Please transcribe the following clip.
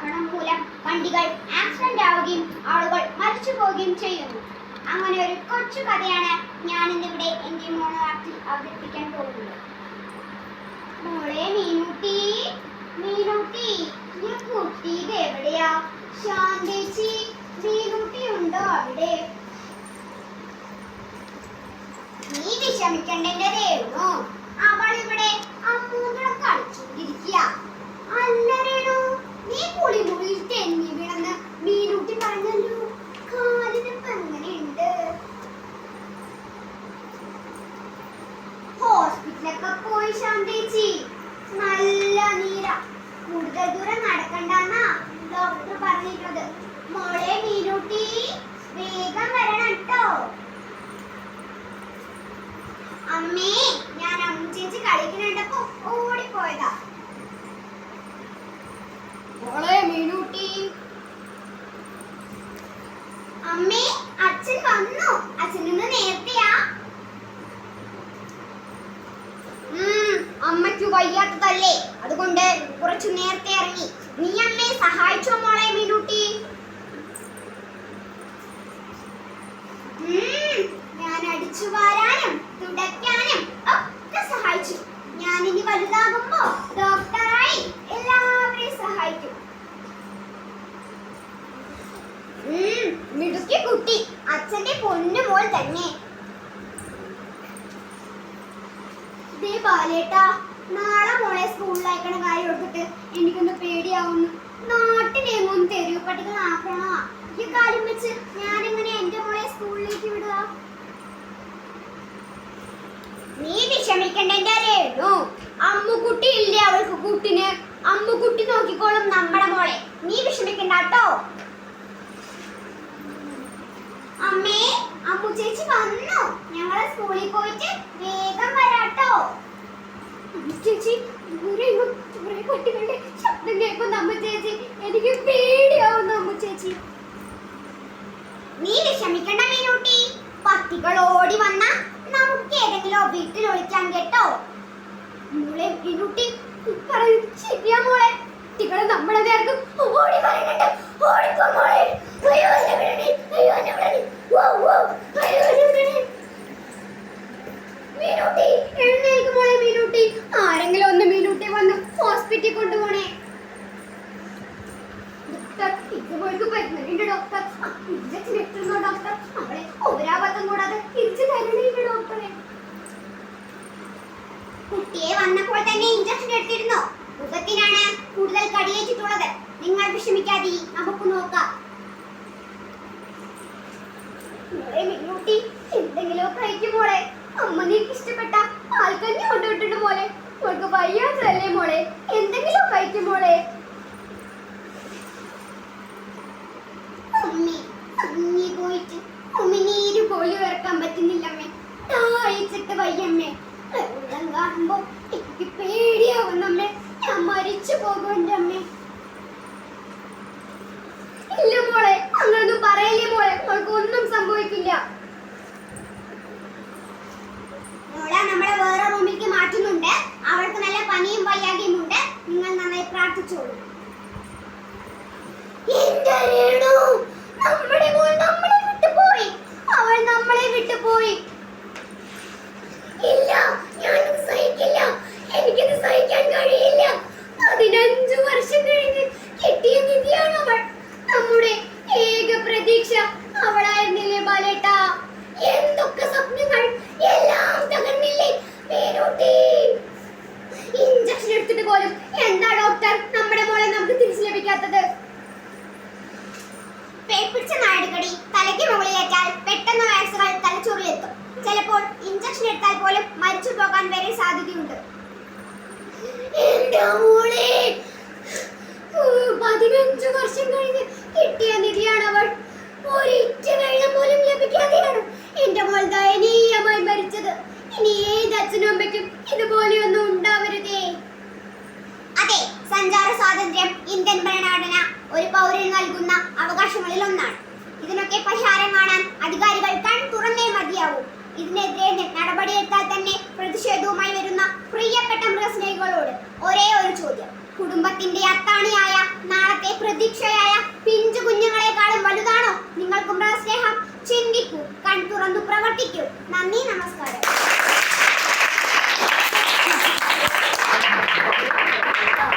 പാഴാക്കണം മൂലം വണ്ടികൾ ആക്സിഡന്റ് ആവുകയും ആളുകൾ മരിച്ചു പോവുകയും ചെയ്യുന്നു. അങ്ങനെ ഒരു കൊച്ചു കഥയാണ് ഞാൻ ഇന്നിവിടെ എന്റെ മോണോആക്റ്റിൽ അവതരിപ്പിക്കാൻ പോകുന്നത്. മോളെ മീനുട്ടി മീനുട്ടി കുട്ടി എവിടെയാ ശാന്തേച്ചി മീനുട്ടി ഉണ്ടോ അവിടെ? നീ വിഷമിക്കണ്ടെന്റെ രേണു ഹോസ്പിറ്റലൊക്കെ പോയി ശാന്തേച്ചി നല്ല നീര. കൂടുതൽ ദൂരം നടക്കണ്ടെന്നാ ഡോക്ടർ പറഞ്ഞിട്ടുള്ളത് മോളെ മീനൂട്ടി വേഗം വരണം കേട്ടോ അമ്മേ ഞാൻ അമ്മച്ചേച്ചി കളിക്കുന്നുണ്ടപ്പോ ഓടിപ്പോയതാ. മോളെ മീനൂട്ടി. അമ്മേ അച്ഛൻ വന്നു അച്ഛൻ ഇന്ന് നേരത്തെയാ ഉം, അമ്മയ്ക്ക് വയ്യാത്തതല്ലേ? അതുകൊണ്ട് കുറച്ചു നേരത്തെ ഇറങ്ങി. നീ അമ്മയെ സഹായിച്ചോ മോളെ മീനൂട്ടി? ഞാൻ അടിച്ചു വാരാനും തുടയ്ക്കാനും ഒക്കെ സഹായിച്ചു. ഞാൻ ഇനി വലുതാകുമ്പോ ഡോക്ടറായി എല്ലാവരെയും സഹായിക്കും. മിടുക്കി കുട്ടി. അച്ഛന്റെ പൊന്നു മോൾ തന്നെ. ദേ ബാലേട്ടാ നാളെ മോളെ സ്കൂളിൽ അയക്കണ കാര്യം ഓർത്തിട്ട് എനിക്കൊന്ന് പേടിയാവുന്നു. നാട്ടിലെങ്ങും തെരുവ് പട്ടികളാക്കണോ ഈ കാര്യം വെച്ച് ഞാനെങ്ങനെ എന്റെ മോളെ സ്കൂളിലേക്ക് വിടുക? നീ വിഷമിക്കണ്ടെന്റെ രേണു അമ്മുക്കുട്ടി ഇല്ലേ അവൾക്ക് കൂട്ടിന്? അമ്മുക്കുട്ടി നോക്കിക്കോളും നമ്മുടെ മോളെ. നീ വിഷമിക്കണ്ട കേട്ടോ. അമ്മേ അമ്മു ചേച്ചി വന്നു. ഞങ്ങളെ സ്കൂളിൽ പോയിട്ട് വേഗം വരാട്ടോ. ചേച്ചി കുറെ കുട്ടികളുടെ ശബ്ദം കേൾക്കുന്നു അമ്മ ചേച്ചി. എനിക്ക് പേടിയാവുന്നു അമ്മ ചേച്ചി. നീ വിഷമിക്കണ്ട മീനൂട്ടി. പട്ടികൾ ഓടി വന്ന നമുക്ക് ഏതെങ്കിലും വീട്ടിൽ ഒളിക്കാൻ കേട്ടോ. മോളെ മീനൂട്ടി പറയുന്നത് ശരിയാ മോളെ. കുട്ടികൾ നമ്മളെ നേർക്ക് ഓടി പറയുന്നുണ്ട് ഓടിപ്പോ മോളെ. അയ്യോ എന്നെ വിടണേ. അയ്യോ എന്നെ വിടണേ. വോ. അയ്യോ എന്നെ വിടണേ മീനൂട്ടി എഴുന്നേൽക്ക് മോളെ മീനൂട്ടി ആരെങ്കിലും ഒന്ന് മീനൂട്ടി വന്ന് ഹോസ്പിറ്റലിൽ കൊണ്ടുപോണേ ഡോക്ടർ ഇതുപോലത്തെ പറ്റുന്നുണ്ട് ഡോക്ടർ ഇഞ്ചക്ഷൻ എടുത്തുന്നോ ഡോക്ടർ അവളെ ഒരാപത്തും കൂടാതെ തിരിച്ചു തരണേണ്ട് ഡോക്ടറെ കുട്ടിയെ വന്നപ്പോൾ തന്നെ ഇഞ്ചക്ഷൻ എടുത്തിരുന്നോ മുഖത്തിനാണ് കൂടുതൽ കടിയേറ്റിട്ടുള്ളത്. നിങ്ങൾ വിഷമിക്കാതെ നമുക്ക് നോക്കാം. മിന്നൂട്ടി എന്തെങ്കിലും കഴിക്കും മോളെ. അമ്മ നീക്ക് ഇഷ്ടപ്പെട്ട പാൽക്കഞ്ഞി കൊണ്ടുവിട്ടുണ്ട് മോളെ. മോൾക്ക് വയ്യാത്തല്ലേ മോളെ? എന്തെങ്കിലും കഴിക്കും മോളെ അമ്മി അമ്മി പോയിട്ട് ഉമിനീര് പോലും ഇറക്കാൻ പറ്റുന്നില്ല അമ്മേ ദാഹിച്ചിട്ട് വയ്യമ്മേ വെള്ളം കാണുമ്പോ എനിക്ക് പേടിയാവുന്നമ്മേ. ഞാൻ മരിച്ചു പോകുന്നുണ്ട് അമ്മേ. ഇല്ല മോളെ അങ്ങനൊന്നും പറയില്ലേ മോളെ? മോൾക്ക് ഒന്നും സംഭവിക്കില്ല. മോളെ നമ്മളെ വേറെ റൂമിലേക്ക് മാറ്റുന്നുണ്ട്. അവൾക്ക് നല്ല പനിയും വയ്യാകയും ഉണ്ട്. നിങ്ങൾ നന്നായി പ്രാർത്ഥിച്ചോളൂ. തിരിച്ചു പേപ്പിച്ച നാടുകടി തലയ്ക്ക് മുകളിലേറ്റാൽ പെട്ടെന്ന് വയസ്സുകൾ തലച്ചോറിലെത്തും. ചിലപ്പോൾ ഇഞ്ചക്ഷൻ എടുത്താൽ പോലും മരിച്ചു പോകാൻ വരെ സാധ്യതയുണ്ട്. പതിനഞ്ച് വർഷം കഴിഞ്ഞ് കിട്ടിയ പോലും ഇതുപോലെയൊന്നും ഉണ്ടാവരുതേ. അതെ സഞ്ചാര സ്വാതന്ത്ര്യം ഒരു പൗരന് നൽകുന്ന അവകാശങ്ങളിൽ ഒന്നാണ് ഇതിനൊക്കെ പരിഹാരം കാണാൻ അധികാരികൾ കൺ തുറന്നേ മതിയാവൂ. ഇതിനെതിരെ നടപടിയെടുത്താൽ തന്നെ പ്രതിഷേധവുമായി വരുന്ന പ്രിയപ്പെട്ട മൃഗസ്നേഹികളോട് ഒരേ ഒരു ചോദ്യം. കുടുംബത്തിന്റെ അത്താണിയായ നാളത്തെ പ്രതീക്ഷയായ പിഞ്ചു കുഞ്ഞുങ്ങളെക്കാളും വലുതാണോ? നിങ്ങൾക്കും മൃഗസ്നേഹം ചിന്തിക്കൂ. കൺ തുറന്നു പ്രവർത്തിക്കൂ. നന്ദി നമസ്കാരം.